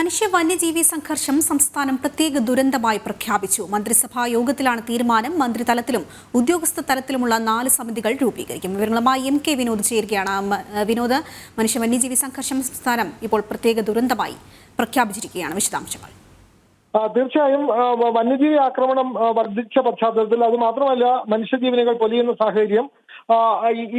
മനുഷ്യ വന്യജീവി സംഘർഷം സംസ്ഥാനം പ്രത്യേക ദുരന്തമായി പ്രഖ്യാപിച്ചു. മന്ത്രിസഭാ യോഗത്തിലാണ് തീരുമാനം. മന്ത്രിതലത്തിലും ഉദ്യോഗസ്ഥ തലത്തിലുമുള്ള നാല് സമിതികൾ രൂപീകരിക്കും. വിവരങ്ങളുമായി എം കെ വിനോദ് ചേരുകയാണ്. വിനോദ് മനുഷ്യ വന്യജീവി സംഘർഷം സംസ്ഥാനം ഇപ്പോൾ പ്രത്യേക ദുരന്തമായി പ്രഖ്യാപിച്ചിരിക്കുകയാണ്. വിശദാംശങ്ങൾ. തീർച്ചയായും വന്യജീവി ആക്രമണം വർദ്ധിച്ച പശ്ചാത്തലത്തിൽ അത് മാത്രമല്ല മനുഷ്യജീവനുകൾ പൊലിയുന്ന സാഹചര്യം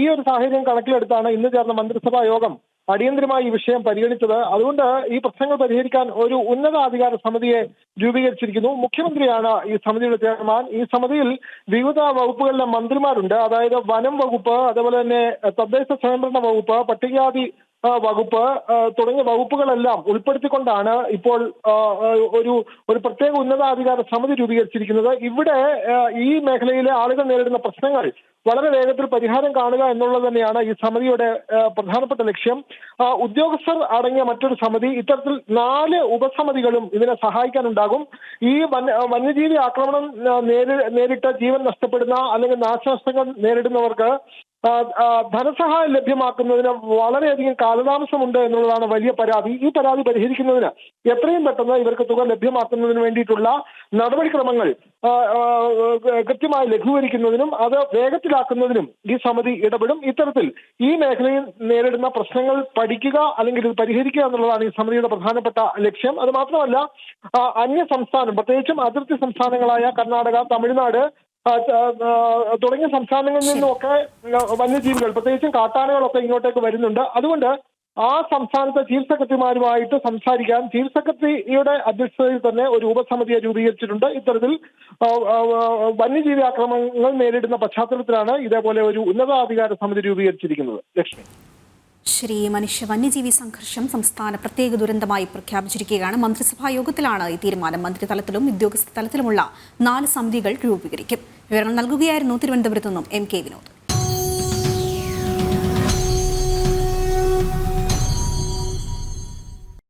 ഈ ഒരു സാഹചര്യം കണക്കിലെടുത്താണ് ഇന്ന് ചേർന്ന മന്ത്രിസഭാ യോഗം അടിയന്തരമായി ഈ വിഷയം പരിഗണിച്ചത്. അതുകൊണ്ട് ഈ പ്രശ്നങ്ങൾ പരിഹരിക്കാൻ ഒരു ഉന്നതാധികാര സമിതിയെ രൂപീകരിച്ചിരിക്കുന്നു. മുഖ്യമന്ത്രിയാണ് ഈ സമിതിയുടെ ചെയർമാൻ. ഈ സമിതിയിൽ വിവിധ വകുപ്പുകളിലെ മന്ത്രിമാരുണ്ട്. അതായത് വനം വകുപ്പ് അതുപോലെ തന്നെ തദ്ദേശ സ്വയംഭരണ വകുപ്പ് പട്ടികജാതി വകുപ്പ് തുടങ്ങിയ വകുപ്പുകളെല്ലാം ഉൾപ്പെടുത്തിക്കൊണ്ടാണ് ഇപ്പോൾ ഒരു ഒരു പ്രത്യേക ഉന്നതാധികാര സമിതി രൂപീകരിച്ചിരിക്കുന്നത്. ഇവിടെ ഈ മേഖലയിലെ ആളുകൾ നേരിടുന്ന പ്രശ്നങ്ങൾ വളരെ വേഗത്തിൽ പരിഹാരം കാണുക എന്നുള്ളത് തന്നെയാണ് ഈ സമിതിയുടെ പ്രധാനപ്പെട്ട ലക്ഷ്യം. ഉദ്യോഗസ്ഥർ അടങ്ങിയ മറ്റൊരു സമിതി ഇത്തരത്തിൽ നാല് ഉപസമിതികളും ഇതിനെ സഹായിക്കാനുണ്ടാകും. ഈ വന്യ വന്യജീവി ആക്രമണം നേരിട്ട ജീവൻ നഷ്ടപ്പെടുന്ന അല്ലെങ്കിൽ നാശനഷ്ടങ്ങൾ നേരിടുന്നവർക്ക് ധനസഹായം ലഭ്യമാക്കുന്നതിന് വളരെയധികം കാലതാമസമുണ്ട് എന്നുള്ളതാണ് വലിയ പരാതി. ഈ പരാതി പരിഹരിക്കുന്നതിന് എത്രയും പെട്ടെന്ന് ഇവർക്ക് തുക ലഭ്യമാക്കുന്നതിന് വേണ്ടിയിട്ടുള്ള നടപടിക്രമങ്ങൾ കൃത്യമായി ലഘൂകരിക്കുന്നതിനും അത് വേഗത്തിലാക്കുന്നതിനും ഈ സമിതി ഇടപെടും. ഇത്തരത്തിൽ ഈ മേഖലയിൽ നേരിടുന്ന പ്രശ്നങ്ങൾ പഠിക്കുക അല്ലെങ്കിൽ ഇത് പരിഹരിക്കുക എന്നുള്ളതാണ് ഈ സമിതിയുടെ പ്രധാനപ്പെട്ട ലക്ഷ്യം. അത് മാത്രമല്ല അന്യ സംസ്ഥാനം പ്രത്യേകിച്ചും അതിർത്തി സംസ്ഥാനങ്ങളായ കർണാടക തമിഴ്നാട് തുടങ്ങിയ സംസ്ഥാനങ്ങളിൽ നിന്നുമൊക്കെ വന്യജീവികൾ പ്രത്യേകിച്ചും കാട്ടാനകളൊക്കെ ഇങ്ങോട്ടേക്ക് വരുന്നുണ്ട്. അതുകൊണ്ട് ആ സംസ്ഥാനത്തെ ചീഫ് സെക്രട്ടറിമാരുമായിട്ട് സംസാരിക്കാൻ ചീഫ് സെക്രട്ടറിയുടെ അധ്യക്ഷതയിൽ തന്നെ ഒരു ഉപസമിതിയെ രൂപീകരിച്ചിട്ടുണ്ട്. ഇത്തരത്തിൽ വന്യജീവി ആക്രമണങ്ങൾ നേരിടുന്ന പശ്ചാത്തലത്തിലാണ് ഇതേപോലെ ഒരു ഉന്നതാധികാര സമിതി രൂപീകരിച്ചിരിക്കുന്നത്. ലക്ഷ്മി. ശരി മനുഷ്യ വന്യജീവി സംഘർഷം സംസ്ഥാന പ്രത്യേക ദുരന്തമായി പ്രഖ്യാപിച്ചിരിക്കുകയാണ്. മന്ത്രിസഭാ യോഗത്തിലാണ് ഈ തീരുമാനം. മന്ത്രിതലത്തിലും ഉദ്യോഗസ്ഥ തലത്തിലുമുള്ള നാല് സമിതികൾ രൂപീകരിക്കും. വിവരങ്ങൾ നൽകുകയായിരുന്നു തിരുവനന്തപുരത്തു നിന്നും എം കെ വിനോദ്.